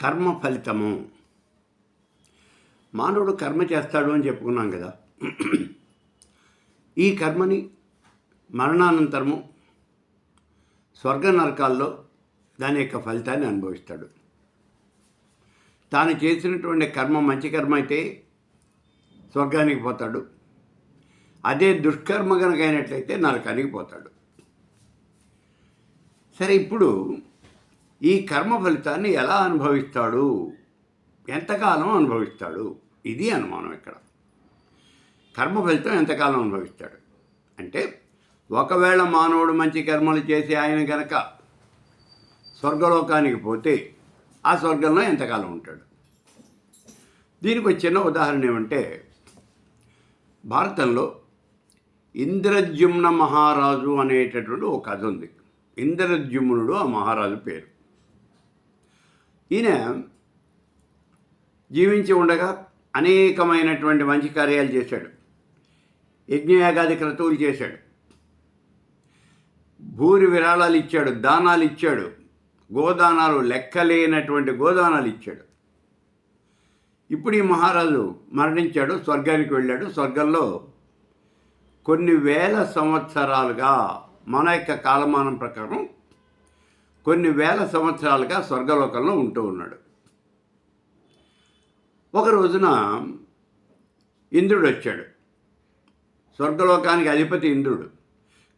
కర్మ ఫలితము. మానవుడు కర్మ చేస్తాడు అని చెప్పుకున్నాం కదా. ఈ కర్మని మరణానంతరము స్వర్గ నరకాల్లో దాని యొక్క ఫలితాన్ని అనుభవిస్తాడు. తాను చేసినటువంటి కర్మ మంచి కర్మ అయితే స్వర్గానికి పోతాడు. అదే దుష్కర్మ కనుక అయినట్లయితే నరకానికి పోతాడు. సరే ఇప్పుడు ఈ కర్మ ఫలితాన్ని ఎలా అనుభవిస్తాడు? ఎంతకాలం అనుభవిస్తాడు? ఇది అనుమానం ఇక్కడ. కర్మ ఫలితం ఎంతకాలం అనుభవిస్తాడు? అంటే ఒకవేళ మానవుడు మంచి కర్మలు చేసి ఆయన గనక స్వర్గలోకానికి పోతే ఆ స్వర్గంలో ఎంతకాలం ఉంటాడు? దీనికి ఒక చిన్న ఉదాహరణ ఏమంటే భారతంలో ఇంద్రజుమ్న మహారాజు అనేటటువంటి ఒక కథ ఉంది. ఇంద్రజుమ్నుడు ఆ మహారాజు పేరు. ఈయన జీవించి ఉండగా అనేకమైనటువంటి మంచి కార్యాలు చేశాడు. యజ్ఞయాగాది క్రతువులు చేశాడు. భూరి విరాళాలు ఇచ్చాడు దానాలు ఇచ్చాడు గోదానాలు లెక్కలేనటువంటి గోదానాలు ఇచ్చాడు. ఇప్పుడు ఈ మహారాజు మరణించాడు స్వర్గానికి వెళ్ళాడు. స్వర్గంలో కొన్ని వేల సంవత్సరాలుగా మన యొక్క కాలమానం ప్రకారం కొన్ని వేల సంవత్సరాలుగా స్వర్గలోకంలో ఉంటూ ఉన్నాడు. ఒక రోజున ఇంద్రుడు వచ్చాడు స్వర్గలోకానికి అధిపతి ఇంద్రుడు.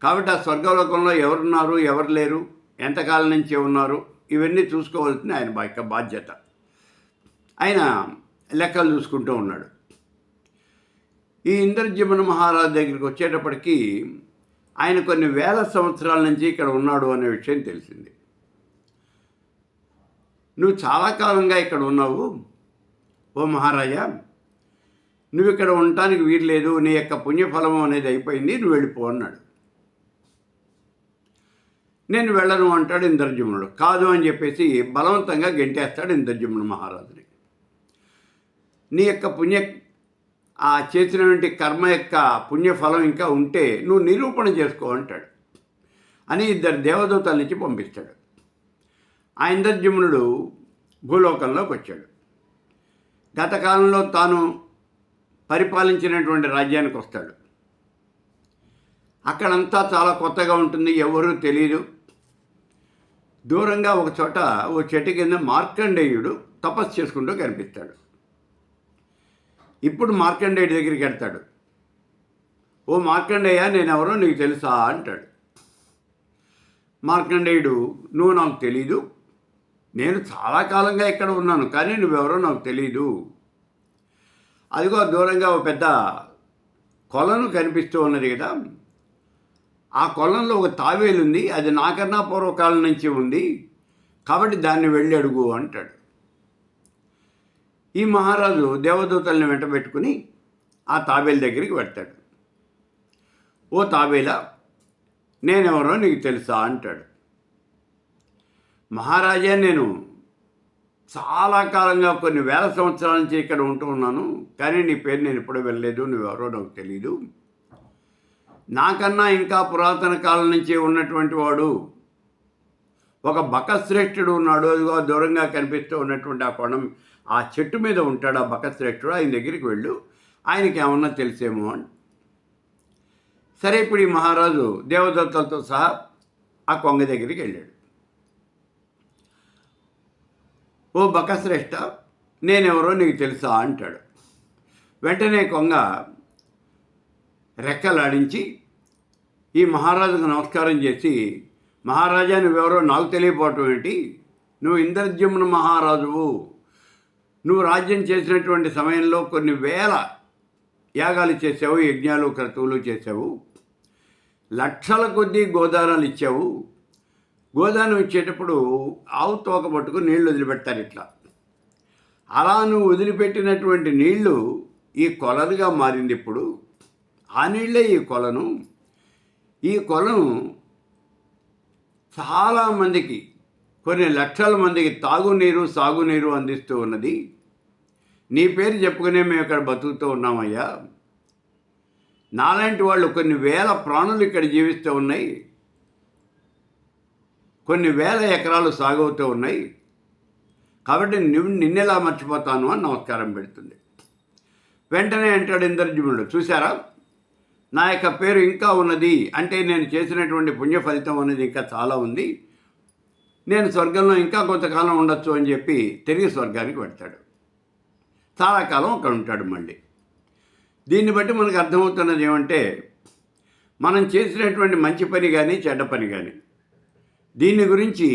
కాబట్టి ఆ స్వర్గలోకంలో ఎవరున్నారు ఎవరు లేరు ఎంతకాలం నుంచి ఉన్నారు ఇవన్నీ చూసుకోవాల్సింది ఆయన యొక్క బాధ్యత. ఆయన లెక్కలు చూసుకుంటూ ఉన్నాడు. ఈ ఇంద్రజిమన మహారాజు దగ్గరికి వచ్చేటప్పటికీ ఆయన కొన్ని వేల సంవత్సరాల నుంచి ఇక్కడ ఉన్నాడు అనే విషయం తెలిసింది. నువ్వు చాలా కాలంగా ఇక్కడ ఉన్నావు. ఓ మహారాజా నువ్వు ఇక్కడ ఉండటానికి వీల్లేదు నీ యొక్క పుణ్యఫలం అనేది అయిపోయింది నువ్వు వెళ్ళిపో అన్నాడు. నేను వెళ్ళను అంటాడు ఇంద్రజమునుడు. కాదు అని చెప్పేసి బలవంతంగా గెంటేస్తాడు ఇంద్రజమునుడు మహారాజుని. నీ యొక్క పుణ్య ఆ చేసినటువంటి కర్మ యొక్క పుణ్యఫలం ఇంకా ఉంటే నువ్వు నిరూపణ చేసుకో అంటాడు. అని ఇద్దరు దేవదూతల నుంచి పంపిస్తాడు. ఆ ఇంద్రజమునుడు భూలోకంలోకి వచ్చాడు. గతకాలంలో తాను పరిపాలించినటువంటి రాజ్యానికి వస్తాడు. అక్కడంతా చాలా కొత్తగా ఉంటుంది ఎవరూ తెలియదు దూరంగా ఒక చోట ఓ చెట్టు కింద మార్కండేయుడు తపస్సు చేసుకుంటూ కనిపిస్తాడు. ఇప్పుడు మార్కండేయుడి దగ్గరికి వెళ్తాడు. ఓ మార్కండేయ నేనెవరో నీకు తెలుసా? అంటాడు. మార్కండేయుడు నువ్వు నాకు తెలీదు నేను చాలా కాలంగా ఇక్కడ ఉన్నాను కానీ నువ్వెవరో నాకు తెలీదు. అదిగో దూరంగా ఒక పెద్ద కొలను కనిపిస్తూ ఉన్నది కదా. ఆ కొలంలో ఒక తావేలు ఉంది అది నాకన్నా పూర్వకాలం నుంచి ఉంది కాబట్టి దాన్ని వెళ్ళి అడుగు అంటాడు. ఈ మహారాజు దేవదూతల్ని వెంట పెట్టుకుని ఆ తాబేలు దగ్గరికి పెడతాడు ఓ తాబేలా నేనెవరో నీకు తెలుసా? అంటాడు. మహారాజా నేను చాలా కాలంగా కొన్ని వేల సంవత్సరాల నుంచి ఇక్కడ ఉంటూ ఉన్నాను కానీ నీ పేరు నేను ఎప్పుడూ వెళ్ళలేదు నువ్వెవరో నాకు తెలియదు నాకన్నా ఇంకా పురాతన కాలం నుంచి ఉన్నటువంటి వాడు ఒక బకశ్రేష్ఠుడు ఉన్నాడు అదిగో దూరంగా కనిపిస్తూ ఉన్నటువంటి ఆ కొండ ఆ చెట్టు మీద ఉంటాడు ఆ బకశ్రేష్ఠుడు ఆయన దగ్గరికి వెళ్ళు ఆయనకి ఏమన్నా తెలిసేమో అని. సరే ఇప్పుడు ఈ మహారాజు దేవదత్తలతో సహా ఆ కొంగ దగ్గరికి వెళ్ళాడు. ఓ బకశ్రేష్ఠ నేనెవరో నీకు తెలుసా అంటాడు. వెంటనే కొంగ రెక్కలాడించి ఈ మహారాజుకు నమస్కారం చేసి మహారాజా నువ్వెవరో నాకు తెలియపోవటం ఏంటి? నువ్వు ఇంద్రజ్యమున మహారాజువు. నువ్వు రాజ్యం చేసినటువంటి సమయంలో కొన్ని వేల యాగాలు చేసావు యజ్ఞాలు క్రతువులు చేసావు లక్షల కొద్దీ గోదానాలు ఇచ్చావు. గోదానం ఇచ్చేటప్పుడు ఆవు తోక పట్టుకుని నీళ్ళు వదిలిపెడతారు ఇట్లా. అలా నువ్వు వదిలిపెట్టినటువంటి నీళ్ళు ఈ కొలలుగా మారింది ఇప్పుడు. ఆ నీళ్ళే ఈ కొలను. ఈ కొలను చాలామందికి కొన్ని లక్షల మందికి తాగునీరు సాగునీరు అందిస్తూ ఉన్నది. నీ పేరు చెప్పుకునే మేము ఇక్కడ బతుకుతూ ఉన్నామయ్యా. నాలాంటి వాళ్ళు కొన్ని వేల ప్రాణులు ఇక్కడ జీవిస్తూ ఉన్నాయి. కొన్ని వేల ఎకరాలు సాగవుతూ ఉన్నాయి. కాబట్టి నిన్నెలా మర్చిపోతాను అని నమస్కారం పెడుతుంది. వెంటనే అంటాడు ఇంద్రజీవుడు చూసారా నా యొక్క పేరు ఇంకా ఉన్నది. అంటే నేను చేసినటువంటి పుణ్య ఫలితం అనేది ఇంకా చాలా ఉంది. నేను స్వర్గంలో ఇంకా కొంతకాలం ఉండొచ్చు అని చెప్పి తిరిగి స్వర్గానికి పెడతాడు చాలా కాలం అక్కడ ఉంటాడు మళ్ళీ. దీన్ని బట్టి మనకు అర్థమవుతున్నది ఏమంటే మనం చేసినటువంటి మంచి పని కానీ చెడ్డ పని కానీ దీని గురించి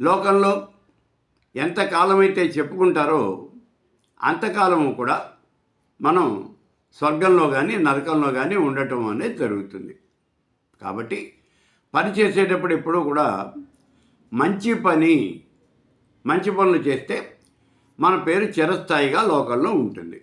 లోకంలో ఎంతకాలమైతే చెప్పుకుంటారో అంతకాలము కూడా మనం స్వర్గంలో కానీ నరకంలో కానీ ఉండటం అనేది జరుగుతుంది. కాబట్టి పని చేసేటప్పుడు ఎప్పుడూ కూడా మంచి పని మంచి పనులు చేస్తే మన పేరు చిరస్థాయిగా లోకంలో ఉంటుంది.